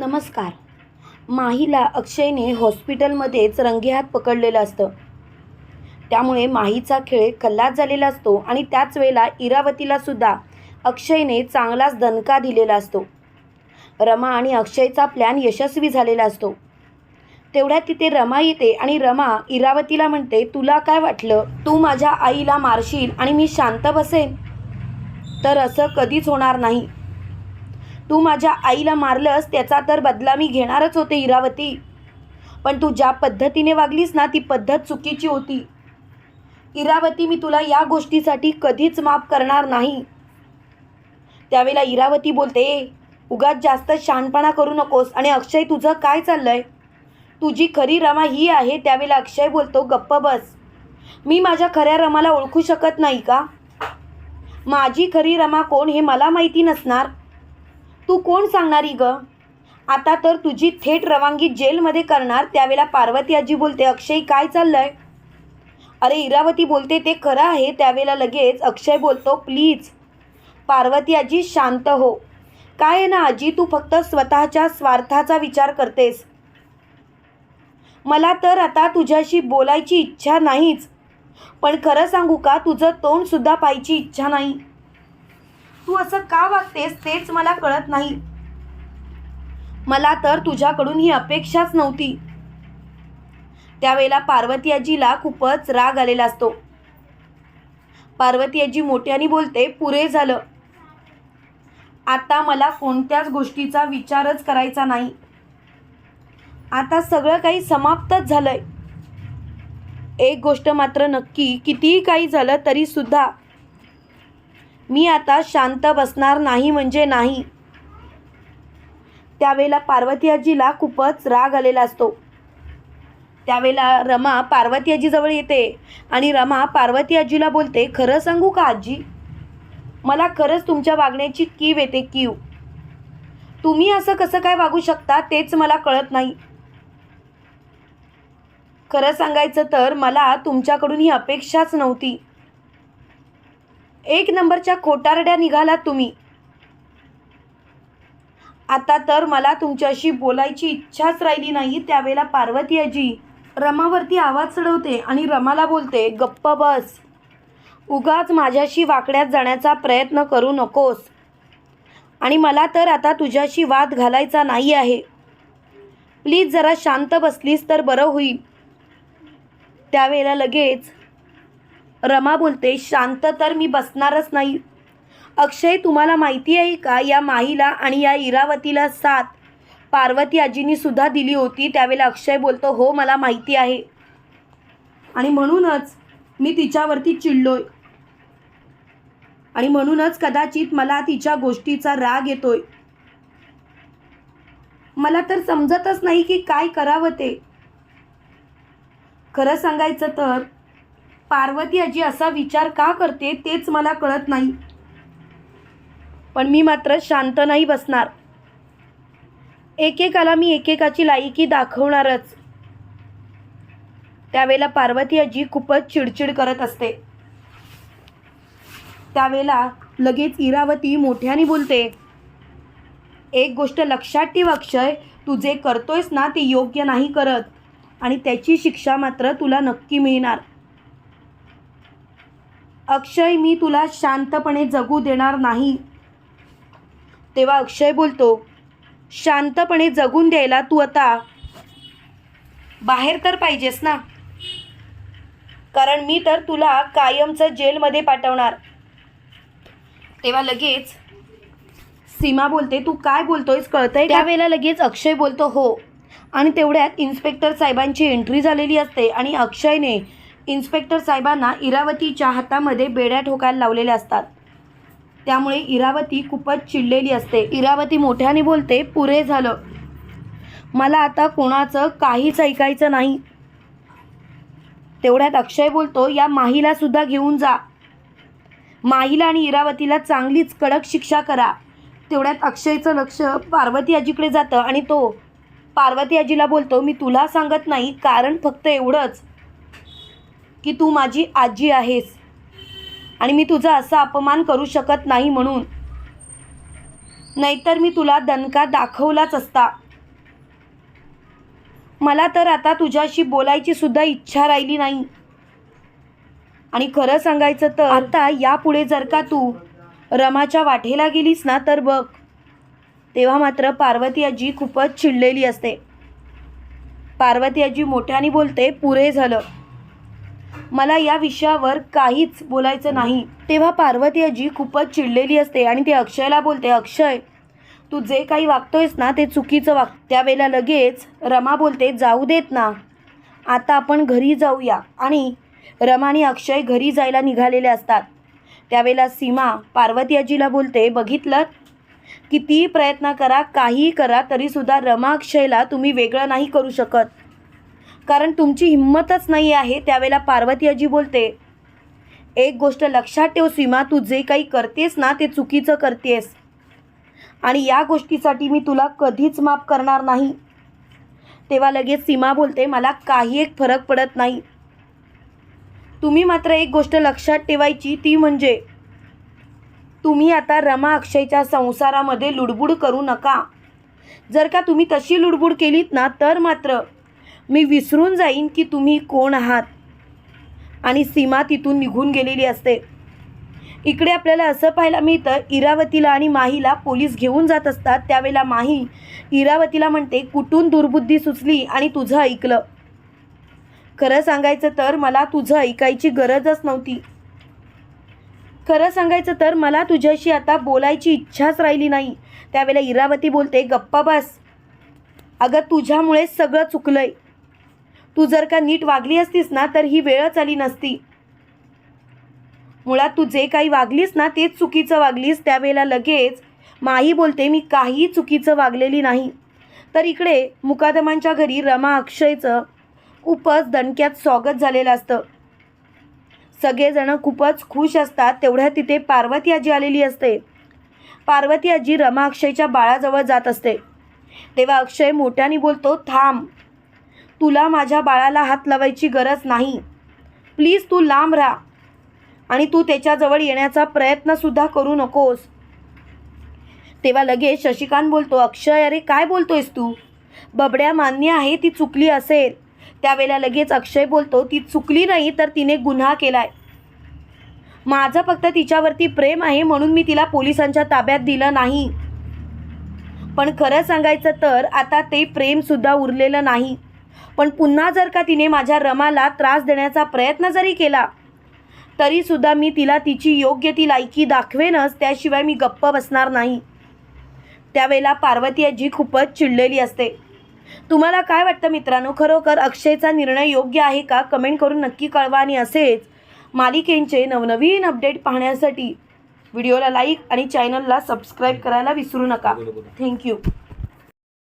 नमस्कार. माहीला अक्षयने हॉस्पिटलमध्येच रंगेहात पकडलेलं असतं. त्यामुळे माहीचा खेळ खल्लास झालेला असतो आणि त्याच वेळेला इरावतीला सुद्धा अक्षयने चांगलाच दणका दिलेला असतो. रमा आणि अक्षयचा प्लॅन यशस्वी झालेला असतो. तेवढ्यात तिथे रमा येते आणि रमा इरावतीला म्हणते तुला काय वाटलं? तू माझ्या आईला मारशील आणि मी शांत बसेन? तर असं कधीच होणार नाही. तू माझ्या आईला मारलंस त्याचा तर बदला मी घेणारच होते इरावती. पण तू ज्या पद्धतीने वागलीस ना ती पद्धत चुकीची होती. इरावती मी तुला या गोष्टीसाठी कधीच माफ करणार नाही. त्यावेळेला इरावती बोलते उगाच जास्त शहाणपणा करू नकोस आणि अक्षय तुझं काय चाललंय? तुझी खरी रमा ही आहे. त्यावेळेला अक्षय बोलतो गप्प बस. मी माझ्या खऱ्या रमाला ओळखू शकत नाही का? माझी खरी रमा कोण हे मला माहिती नसणार. तू कोण सांगणारी ग? आता तर तुझी थेट रवानगी जेलमध्ये करणार त्यावेळेला पार्वती आजी बोलते अक्षय काय चाललंय? अरे इरावती बोलते ते खरं आहे. त्यावेळेला लगेच अक्षय बोलतो प्लीज पार्वती आजी शांत हो. काय आहे ना आजी तू फक्त स्वतःच्या स्वार्थाचा विचार करतेस. मला तर आता तुझ्याशी बोलायची इच्छा नाहीच. पण खरं सांगू का तुझं तोंडसुद्धा पाहायची इच्छा नाही. तू असं का वागतेस तेच मला कळत नाही. मला तर तुझ्याकडून ही अपेक्षाच नव्हती. त्यावेळेला पार्वती आजीला खूपच राग आलेला असतो. पार्वती आजी मोठ्याने बोलते पुरे झालं. आता मला कोणत्याच गोष्टीचा विचारच करायचा नाही. आता सगळं काही समाप्तच झालंय. एक गोष्ट मात्र नक्की कितीही काही झालं तरी सुद्धा मी आता शांत बसणार नाही म्हणजे नाही. त्यावेळेला पार्वती आजीला खूपच राग आलेला असतो. त्यावेळेला रमा पार्वती आजीजवळ येते आणि रमा पार्वती आजीला बोलते खरं सांगू का आजी? मला खरंच तुमच्या वागण्याची कीव येते कीव. तुम्ही असं कसं काय वागू शकता तेच मला कळत नाही. खरं सांगायचं तर मला तुमच्याकडून ही अपेक्षाच नव्हती. एक नंबरच्या खोटारड्या निघालात तुम्ही. आता तर मला तुमच्याशी बोलायची इच्छाच राहिली नाही. त्यावेळेला पार्वती आजी रमावरती आवाज चढवते आणि रमाला बोलते गप्प बस. उगाच माझ्याशी वाकड्यात जाण्याचा प्रयत्न करू नकोस. आणि मला तर आता तुझ्याशी वाद घालायचा नाही आहे. प्लीज जरा शांत बसलीस तर बरं होईल. त्यावेळेला लगेच रमा बोलते शांत तर मी बसणारच नाही. अक्षय तुम्हाला माहिती आहे का या माहीला आणि या इरावतीला साथ पार्वती आजीनी सुद्धा दिली होती त्यावेळेला अक्षय बोलतो हो मला माहिती आहे. आणि म्हणूनच मी तिच्यावरती चिडलोय. आणि म्हणूनच कदाचित मला तिच्या गोष्टीचा राग येतोय. मला तर समजतच नाही की काय करावं ते. खरं सांगायचं तर पार्वती आजी असा विचार का करते तेच मला कळत नाही. पण मी मात्र शांत नाही बसणार. एकेकाला मी एकेकाची लायकी दाखवणारच. त्यावेळेला पार्वती आजी खूपच चिडचिड करत असते. त्यावेळेला लगेच इरावती मोठ्याने बोलते एक गोष्ट लक्षात ठेव अक्षय. तू जे करतोयस ना ते योग्य नाही करत. आणि त्याची शिक्षा मात्र तुला नक्की मिळणार. अक्षय मी तुला शांतपणे जगू देणार नाही. तेव्हा अक्षय बोलतो शांतपणे जगून द्यायला तू आता बाहेर तर पाहिजेस ना? कारण मी तर तुला कायमचं जेलमध्ये पाठवणार. तेव्हा लगेच सीमा बोलते तू काय बोलतोयस कळतंय त्यावेळेला लगेच अक्षय बोलतो हो. आणि तेवढ्यात इन्स्पेक्टर साहेबांची एंट्री झालेली असते आणि अक्षयने इन्स्पेक्टर साहेबांना इरावतीच्या हातामध्ये बेड्या ठोकायला लावलेल्या असतात. त्यामुळे इरावती खूपच चिडलेली असते. इरावती मोठ्याने बोलते पुरे झालं. मला आता कोणाचं काहीच ऐकायचं नाही. तेवढ्यात अक्षय बोलतो या माहीला सुद्धा घेऊन जा. माहीला आणि इरावतीला चांगलीच कडक शिक्षा करा. तेवढ्यात अक्षयचं लक्ष पार्वती आजीकडे जातं आणि तो पार्वती आजीला बोलतो मी तुला सांगत नाही कारण फक्त एवढंच. की तू माझी आजी आहेस. आणि मी तुझा असा अपमान करू शकत नाही म्हणून. नाहीतर मी तुला दणका दाखवलाच असता. मला तर आता तुझ्याशी बोलायची सुद्धा इच्छा राहिली नाही. आणि खरं सांगायचं तर आता यापुढे जर का तू रमाच्या वाटेला गेलीस ना तर बघ तेव्हा मात्र पार्वती आजी खूपच चिडलेली असते. पार्वती आजी मोठ्याने बोलते पुरे झालं. मला या विषयावर काहीच बोलायचं नाही. तेव्हा पार्वती आजी खूपच चिडलेली असते आणि ते अक्षयला बोलते अक्षय तू जे काही वागतोयस ना ते चुकीचं वाग त्यावेळेला लगेच रमा बोलते जाऊ देत ना. आता आपण घरी जाऊया. आणि रमा आणि अक्षय घरी जायला निघालेले असतात. त्यावेळेला सीमा पार्वती आजीला बोलते बघितलं? कितीही प्रयत्न करा काहीही करा तरीसुद्धा रमा अक्षयला तुम्ही वेगळं नाही करू शकत. कारण तुमची हिंमतच नाही आहे त्यावेळेला पार्वती आजी बोलते एक गोष्ट लक्षात ठेव सीमा तू जे काही करतेस ना ते चुकीचं करतेस. आणि या गोष्टीसाठी मी तुला कधीच माफ करणार नाही. तेव्हा लगेच सीमा बोलते मला काही एक फरक पडत नाही. तुम्ही मात्र एक गोष्ट लक्षात ठेवायची ती म्हणजे तुम्ही आता रमा अक्षयच्या संसारामध्ये लुडबुड करू नका. जर का तुम्ही तशी लुडबुड केलीत ना तर मात्र मी विसरून जाईन की तुम्ही कोण आहात. आणि सीमा तिथून निघून गेलेली असते. इकडे आपल्याला असं पाहायला मिळतं इरावतीला आणि माहीला पोलीस घेऊन जात असतात. त्यावेळेला माही इरावतीला म्हणते कुठून दुर्बुद्धी सुचली आणि तुझं ऐकलं? खरं सांगायचं तर मला तुझं ऐकायची गरजच नव्हती. खरं सांगायचं तर मला तुझ्याशी आता बोलायची इच्छाच राहिली नाही. त्यावेळेला इरावती बोलते गप्पा बस. अगं तुझ्यामुळे सगळं चुकलंय. तू जर का नीट वागली असतीस ना तर ही वेळच आली नसती. मुळात तू जे काही वागलीस ना तेच चुकीचं वागलीस. त्यावेळेला लगेच माही बोलते मी काही चुकीचं वागलेली नाही. तर इकडे मुकादमांच्या घरी रमा अक्षयचं खूपच दणक्यात स्वागत झालेलं असतं. सगळेजणं खूपच खुश असतात तेवढ्या तिथे पार्वती आजी आलेली असते. पार्वती आजी रमा अक्षयच्या बाळाजवळ जात असते. तेव्हा अक्षय मोठ्याने बोलतो थांब तुला माझ्या बाळाला हात लावायची गरज नाही. प्लीज तू लांब राहा आणि तू त्याच्याजवळ येण्याचा प्रयत्नसुद्धा करू नकोस. तेव्हा लगेच शशिकांत बोलतो अक्षय अरे काय बोलतोयस तू? बबड्या मान्य आहे ती चुकली असेल. त्यावेळेला लगेच अक्षय बोलतो ती चुकली नाही तर तिने गुन्हा केलाय. माझं फक्त तिच्यावरती प्रेम आहे म्हणून मी तिला पोलिसांच्या ताब्यात दिलं नाही. पण खरं सांगायचं तर आता ते प्रेमसुद्धा उरलेलं नाही. पण पुन्हा जर का तिने माझ्या रमाला त्रास देण्याचा प्रयत्न जरी केला तरीसुद्धा मी तिला तिची योग्य ती लायकी दाखवेनच त्याशिवाय मी गप्प बसणार नाही. त्यावेळेला पार्वती आजी खूपच चिडलेली असते. तुम्हाला काय वाटतं मित्रांनो? खरोखर अक्षयचा निर्णय योग्य आहे का? कमेंट करून नक्की कळवा आणि असेच मालिकेंचे नवनवीन अपडेट पाहण्यासाठी व्हिडिओला लाईक आणि चॅनलला सबस्क्राईब करायला विसरू नका. थँक्यू.